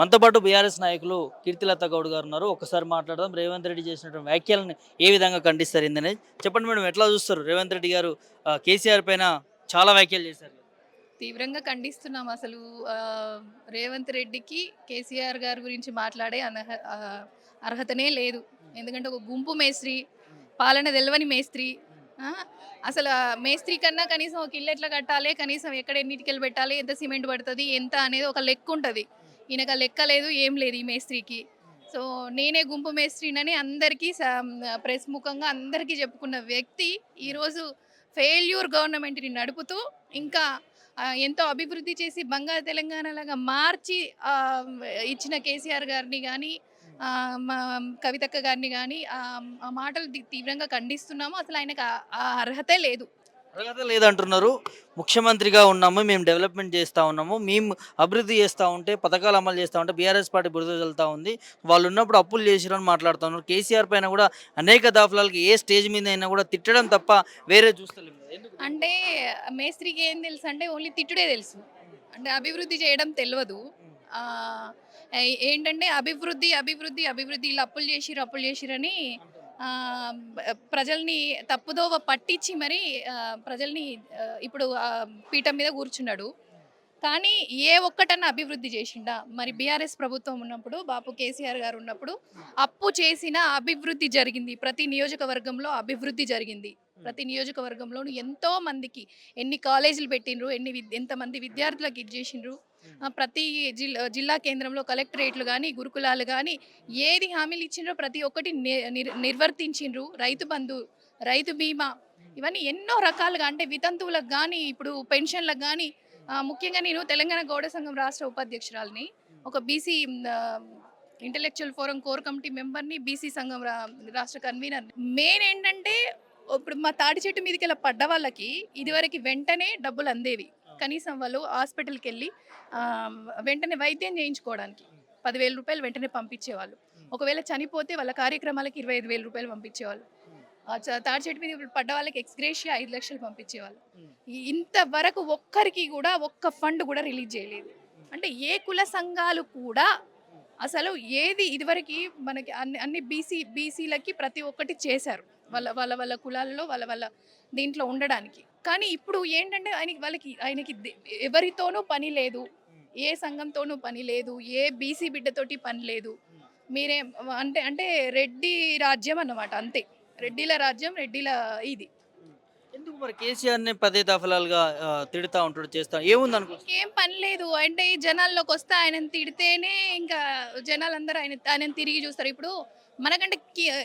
మనతో పాటు బీఆర్ఎస్ నాయకులు కీర్తిలత గౌడ్ గారు ఉన్నారు. ఒకసారి మాట్లాడదాం. రేవంత్ రెడ్డి చేసినటువంటి వ్యాఖ్యలను ఏ విధంగా ఖండిస్తారు ఏందనేది చెప్పండి మేడం ఎట్లా చూస్తారు? రేవంత్ రెడ్డి గారు కేసీఆర్ పైన చాలా వ్యాఖ్యలు చేశారు. తీవ్రంగా ఖండిస్తున్నాం అసలు. రేవంత్ రెడ్డికి కేసీఆర్ గారి గురించి మాట్లాడే అనర్హ అర్హతనే లేదు. ఎందుకంటే ఒక గుంపు మేస్త్రి పాలన తెలవని మేస్త్రి. అసలు ఆ మేస్త్రి కన్నా కనీసం ఒక ఇల్లు ఎట్లా కట్టాలి? కనీసం ఎక్కడ ఎన్నిటికెళ్ళి పెట్టాలి? ఎంత సిమెంట్ పడుతుంది? ఎంత అనేది ఒక లెక్క ఉంటుంది. ఈయనకు లెక్క లేదు ఏం లేదు ఈ మేస్త్రికి. సో నేనే గుంపు మేస్త్రినని అందరికీ స- ప్రెస్ ముఖంగా అందరికీ చెప్పుకున్న వ్యక్తి ఈరోజు ఫెయిల్యూర్ గవర్నమెంట్ని నడుపుతూ ఇంకా ఎంతో అభివృద్ధి చేసి బంగారు తెలంగాణలాగా మార్చి ఇచ్చిన కేసీఆర్ గారిని కానీ మా కవితక్క గారిని కానీ ఆ మాటలు తీవ్రంగా ఖండిస్తున్నాము. అసలు ఆయనకు ఆ- ఆ అర్హతే లేదు. అర్హత లేదంటున్నారు. ముఖ్యమంత్రిగా ఉన్నాము మేము డెవలప్మెంట్ చేస్తూ ఉన్నాము మేము అభివృద్ధి చేస్తూ ఉంటే పథకాలు అమలు చేస్తూ ఉంటే బీఆర్ఎస్ పార్టీ బురద వెళ్తూ ఉంది. వాళ్ళు ఉన్నప్పుడు అప్పులు చేసిరని మాట్లాడుతూ ఉన్నారు కేసీఆర్ పైన కూడా అనేక దాఫలాలకి ఏ స్టేజ్ మీద అయినా కూడా తిట్టడం తప్ప వేరే చూస్తలేము. అంటే మేస్త్రికి ఏం తెలుసు అంటే ఓన్లీ తిట్టుడే తెలుసు. అంటే అభివృద్ధి చేయడం తెలియదు ఏంటంటే అభివృద్ధి అభివృద్ధి అభివృద్ధి ఇలా అప్పులు చేసిరు అప్పులు చేసిరని ప్రజల్ని తప్పుదోవ పట్టించి మరి ప్రజల్ని ఇప్పుడు పీఠం మీద కూర్చున్నాడు. కానీ ఏ ఒక్కటన్నా అభివృద్ధి చేసిండా? మరి బీఆర్ఎస్ ప్రభుత్వం ఉన్నప్పుడు బాపు కేసీఆర్ గారు ఉన్నప్పుడు అప్పు చేసిన అభివృద్ధి జరిగింది. ప్రతి నియోజకవర్గంలో అభివృద్ధి జరిగింది. ప్రతి నియోజకవర్గంలోనూ ఎంతో మందికి ఎన్ని కాలేజీలు పెట్టిండ్రు ఎన్ని ఎంతమంది విద్యార్థులకు ఇది చేసిండ్రు ప్రతి జిల్లా జిల్లా కేంద్రంలో కలెక్టరేట్లు కానీ గురుకులాలు కానీ ఏది హామీలు ఇచ్చిండ్రో ప్రతి ఒక్కటి నిర్వర్తించిండ్రు. రైతు బంధు రైతు బీమా ఇవన్నీ ఎన్నో రకాలుగా అంటే వితంతువులకు కానీ ఇప్పుడు పెన్షన్లకు కానీ ముఖ్యంగా నేను తెలంగాణ గౌడ సంఘం రాష్ట్ర ఉపాధ్యక్షురాలని. ఒక BC intellectual forum core committee మెంబర్ని BC సంఘం రా- రాష్ట్ర కన్వీనర్. మెయిన్ ఏంటంటే ఇప్పుడు మా తాడి చెట్టు మీదకి ఇలా పడ్డ వాళ్ళకి ఇదివరకు వెంటనే డబ్బులు అందేవి. కనీసం వాళ్ళు హాస్పిటల్కి వెళ్ళి వెంటనే వైద్యం చేయించుకోవడానికి. పదివేల రూపాయలు వెంటనే పంపించేవాళ్ళు. ఒకవేళ చనిపోతే వాళ్ళ కార్యక్రమాలకి ఇరవై ఐదు వేల రూపాయలు పంపించేవాళ్ళు. తాడి చెట్టు మీద పడ్డ వాళ్ళకి ఎక్స్గ్రేషియా ఐదు లక్షలు పంపించేవాళ్ళు. ఇంతవరకు ఒక్కరికి కూడా ఒక్క ఫండ్ కూడా రిలీజ్ చేయలేదు. అంటే ఏ కుల సంఘాలు కూడా అసలు ఏది ఇదివరకు మనకి అన్ని అన్ని బీసీ బీసీలకి ప్రతి ఒక్కటి చేశారు. వాళ్ళ వాళ్ళ వాళ్ళ కులాల్లో వాళ్ళ వాళ్ళ దీంట్లో ఉండడానికి. కానీ ఇప్పుడు ఏంటంటే ఆయనకి వాళ్ళకి ఆయనకి ఎవరితోనూ పని లేదు. ఏ సంఘంతోనూ పని లేదు. ఏ బీసీ బిడ్డతోటి పని లేదు. మీరే అంటే అంటే రెడ్డి రాజ్యం అన్నమాట అంతే. రెడ్డిల రాజ్యం రెడ్డిల ఇది. ఎందుకు మరి కేసీఆర్ని పదే దఫలాలుగా తిడుతా ఉంటాడు చేస్తా ఏముంది అనుకో ఏం పని లేదు. అంటే ఈ జనాల్లోకి వస్తే ఆయన తిడితేనే ఇంకా జనాలందరూ ఆయన ఆయన తిరిగి చూస్తారు. ఇప్పుడు మనకంటే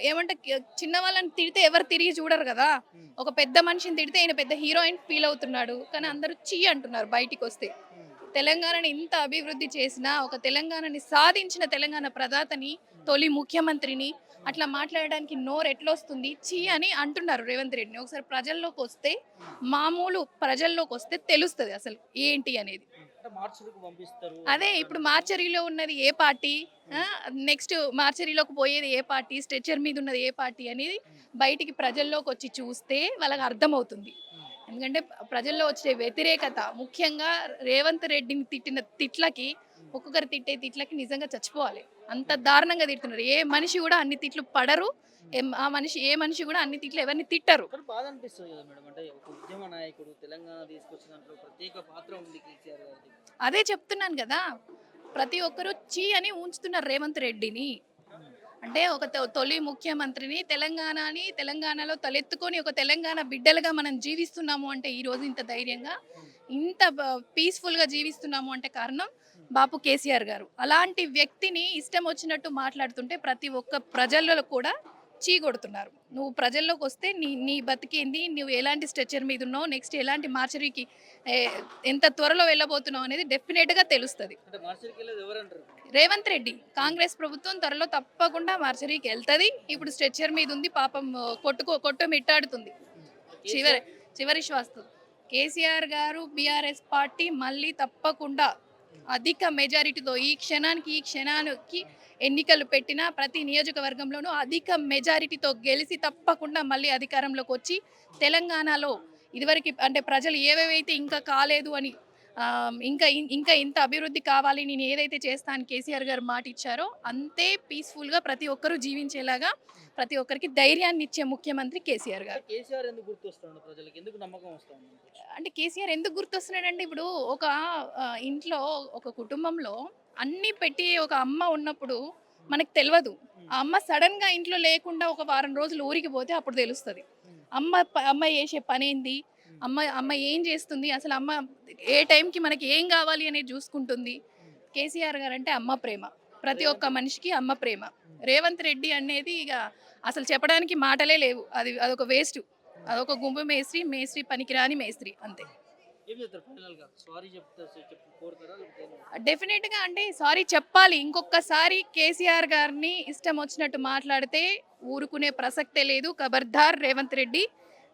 ఏమంటే చిన్న వాళ్ళని తిడితే ఎవరు తిరిగి చూడరు కదా. ఒక పెద్ద మనిషిని తిడితే ఆయన పెద్ద హీరోయిన్ ఫీల్ అవుతున్నాడు. కానీ అందరూ చీ అంటున్నారు బయటికి వస్తే. తెలంగాణని ఇంత అభివృద్ధి చేసిన ఒక తెలంగాణని సాధించిన తెలంగాణ ప్రదాతని తొలి ముఖ్యమంత్రిని అట్లా మాట్లాడడానికి నోరు ఎట్లొస్తుంది? చీ అని అంటున్నారు రేవంత్ రెడ్డిని. ఒకసారి ప్రజల్లోకి వస్తే మామూలు ప్రజల్లోకి వస్తే తెలుస్తుంది అసలు ఏంటి అనేది. అదే ఇప్పుడు మార్చరీలో ఉన్నది ఏ పార్టీ? నెక్స్ట్ మార్చరీలోకి పోయేది ఏ పార్టీ? స్ట్రెచర్ మీద ఉన్నది ఏ పార్టీ అనేది బయటికి ప్రజల్లోకి వచ్చి చూస్తే వాళ్ళకి అర్థమవుతుంది. ఎందుకంటే ప్రజల్లో వచ్చే వ్యతిరేకత ముఖ్యంగా రేవంత్ రెడ్డిని తిట్టిన తిట్లకి ఒక్కొక్కరు తిట్టే తిట్లకి నిజంగా చచ్చిపోవాలి. అంత దారుణంగా తిడుతున్నారు. ఏ మనిషి కూడా అన్ని తిట్లు పడరు. ఏం- ఆ మనిషి ఏ మనిషి కూడా అన్ని తిట్లు ఎవరిని తిట్టరు. బాధ అనిపిస్తుంది కదా మేడం. అంటే ఒక ఉద్యమ నాయకుడు తెలంగాణ తీసుకొచ్చిన దాంట్లో ప్రత్యేక పాత్ర ఉంది కేసీఆర్ గారికి అదే చెప్తున్నాను కదా. ప్రతి ఒక్కరూ చీ అని ఉంచుతున్నారు రేవంత్ రెడ్డిని. అంటే ఒక తొలి ముఖ్యమంత్రిని తెలంగాణని తెలంగాణలో తలెత్తుకొని ఒక తెలంగాణ బిడ్డలుగా మనం జీవిస్తున్నాము అంటే ఈ రోజు ఇంత ధైర్యంగా ఇంత పీస్ఫుల్గా జీవిస్తున్నాము అంటే కారణం బాపు కేసీఆర్ గారు. అలాంటి వ్యక్తిని ఇష్టం వచ్చినట్టు మాట్లాడుతుంటే ప్రతి ఒక్క ప్రజల్లో కూడా చీ కొడుతున్నారు. నువ్వు ప్రజల్లోకి వస్తే నీ నీ బతికేంది? నువ్వు ఎలాంటి స్ట్రెచర్ మీద ఉన్నావు? నెక్స్ట్ ఎలాంటి మార్చరీకి ఎంత త్వరలో వెళ్ళబోతున్నావు అనేది డెఫినెట్గా తెలుస్తుంది. రేవంత్ రెడ్డి. కాంగ్రెస్ ప్రభుత్వం త్వరలో తప్పకుండా మార్చరీకి వెళ్తుంది. ఇప్పుడు స్ట్రెచర్ మీద ఉంది పాపం కొట్టుకో కొట్టు మిట్టాడుతుంది. చివరి చివరి శ్వాస. కేసీఆర్ గారు బీఆర్ఎస్ పార్టీ మళ్ళీ తప్పకుండా అధిక మెజారిటీతో ఈ క్షణానికి ఈ క్షణానికి ఎన్నికలు పెట్టినా ప్రతి నియోజకవర్గంలోనూ అధిక మెజారిటీతో గెలిచి తప్పకుండా మళ్ళీ అధికారంలోకి వచ్చి తెలంగాణలో ఇదివరకు అంటే ప్రజలు ఏవేవైతే ఇంకా కాలేదు అని ఇంకా ఇంకా ఇంత అభివృద్ధి కావాలి నేను ఏదైతే చేస్తాను కేసీఆర్ గారు మాట ఇచ్చారో అంతే పీస్ఫుల్గా ప్రతి ఒక్కరూ జీవించేలాగా ప్రతి ఒక్కరికి ధైర్యాన్ని ఇచ్చే ముఖ్యమంత్రి కేసీఆర్ గారు. కేసీఆర్ ఎందుకు గుర్తొస్తాడు ప్రజలకు? ఎందుకు నమ్మకం వస్తుంది అంటే కేసీఆర్ ఎందుకు గుర్తొస్తున్నాడంటే ఇప్పుడు ఒక ఇంట్లో ఒక కుటుంబంలో అన్నీ పెట్టి ఒక అమ్మ ఉన్నప్పుడు మనకు తెలియదు ఆ అమ్మ సడన్గా ఇంట్లో లేకుండా ఒక వారం రోజులు ఊరికి పోతే అప్పుడు తెలుస్తుంది. అమ్మ అమ్మ చేసే పని ఏంది అమ్మ అమ్మ ఏం చేస్తుంది? అసలు అమ్మ ఏ టైంకి మనకి ఏం కావాలి అనేది చూసుకుంటుంది. కేసీఆర్ గారు అంటే అమ్మ ప్రేమ. ప్రతి ఒక్క మనిషికి అమ్మ ప్రేమ. రేవంత్ రెడ్డి అనేది ఇక అసలు చెప్పడానికి మాటలే లేవు. అది అదొక వేస్ట్. అదొక గుంపు మేస్త్రి మేస్త్రి పనికిరాని మేస్త్రి. అంతే. ఏం చెప్తారు ఫైనల్గా సారీ చెప్తారు చెప్పి కోరుతారా లేకపోతే ఏం? డెఫినెట్గా అంటే సారీ చెప్పాలి. ఇంకొకసారి కేసీఆర్ గారిని ఇష్టం వచ్చినట్టు మాట్లాడితే ఊరుకునే ప్రసక్తే లేదు. ఖబర్దార్ రేవంత్ రెడ్డి.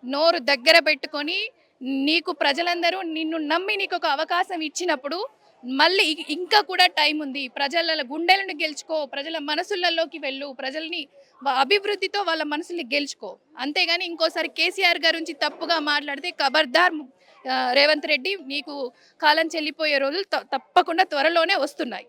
నోరు దగ్గర పెట్టుకొని నీకు ప్రజలందరూ నిన్ను నమ్మి నీకు ఒక అవకాశం ఇచ్చినప్పుడు మళ్ళీ ఇంకా కూడా టైం ఉంది. ప్రజల గుండెలను గెలుచుకో ప్రజల మనసులలోకి వెళ్ళు ప్రజల్ని అభివృద్ధితో వాళ్ళ మనసుల్ని గెలుచుకో. అంతేగాని ఇంకోసారి కేసీఆర్ గురించి తప్పుగా మాట్లాడితే ఖబర్దార్ రేవంత్ రెడ్డి నీకు కాలం చెల్లిపోయే రోజులు త- తప్పకుండా త్వరలోనే వస్తున్నాయి.